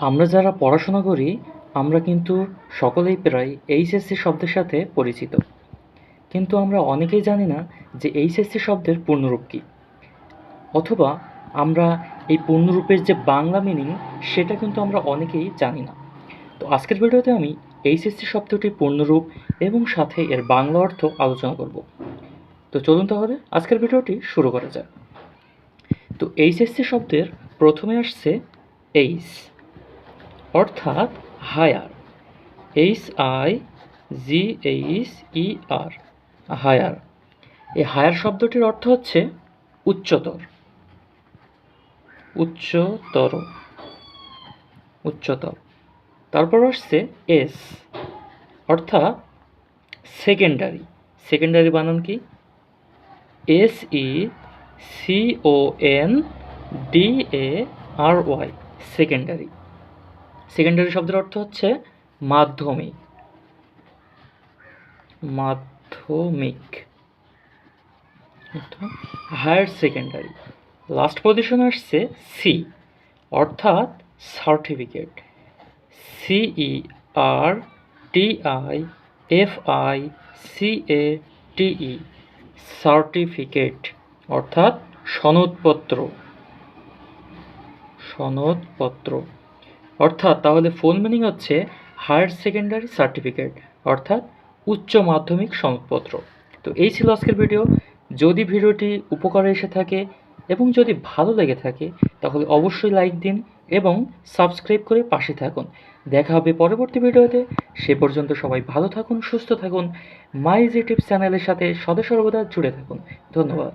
আমরা যারা পড়াশোনা করি, আমরা কিন্তু সকলেই প্রায় এইচএসসি শব্দের সাথে পরিচিত। কিন্তু আমরা অনেকেই জানি না যে এইচএসসি শব্দের পূর্ণরূপ কী। অথবা আমরা এই পূর্ণরূপের যে বাংলা মিনিং সেটা কিন্তু আমরা অনেকেই জানি না। তো আজকের ভিডিওতে আমি এইচএসসি শব্দটির পূর্ণরূপ এবং সাথে এর বাংলা অর্থ আলোচনা করব। তো চলুন তাহলে আজকের ভিডিওটি শুরু করা যাক। তো এইচএসসি শব্দের প্রথমে আসছে এইচ। অর্থাৎ higher H I G H E R higher. এই হায়ার শব্দটির অর্থ হচ্ছে উচ্চতর। উচ্চতর। উচ্চতর। তারপর আসছে এস অর্থাৎ সেকেন্ডারি সেকেন্ডারি বানান কি? S E C O N D A R Y secondary secondary শব্দের অর্থ হচ্ছে মাধ্যমিক। মাধ্যমিক। হায়ার সেকেন্ডারি লাস্ট পজিশন আসছে সি অর্থাৎ certificate C E R T I F I C A T E certificate অর্থাৎ সনদপত্র। সনদপত্র। অর্থাৎ তাহলে ফুল মিনিং হচ্ছে হায়ার সেকেন্ডারি সার্টিফিকেট অর্থাৎ উচ্চ মাধ্যমিক সনদপত্র তো এই ছিল আজকের ভিডিও যদি ভিডিওটি উপকারে এসে থাকে এবং যদি ভালো লেগে থাকে, তাহলে অবশ্যই লাইক দিন এবং সাবস্ক্রাইব করে পাশে থাকুন। দেখা হবে পরবর্তী ভিডিওতে। সে পর্যন্ত সবাই ভালো থাকুন, সুস্থ থাকুন। মাই চ্যানেলের সাথে সদা সর্বদা জুড়ে থাকুন। ধন্যবাদ।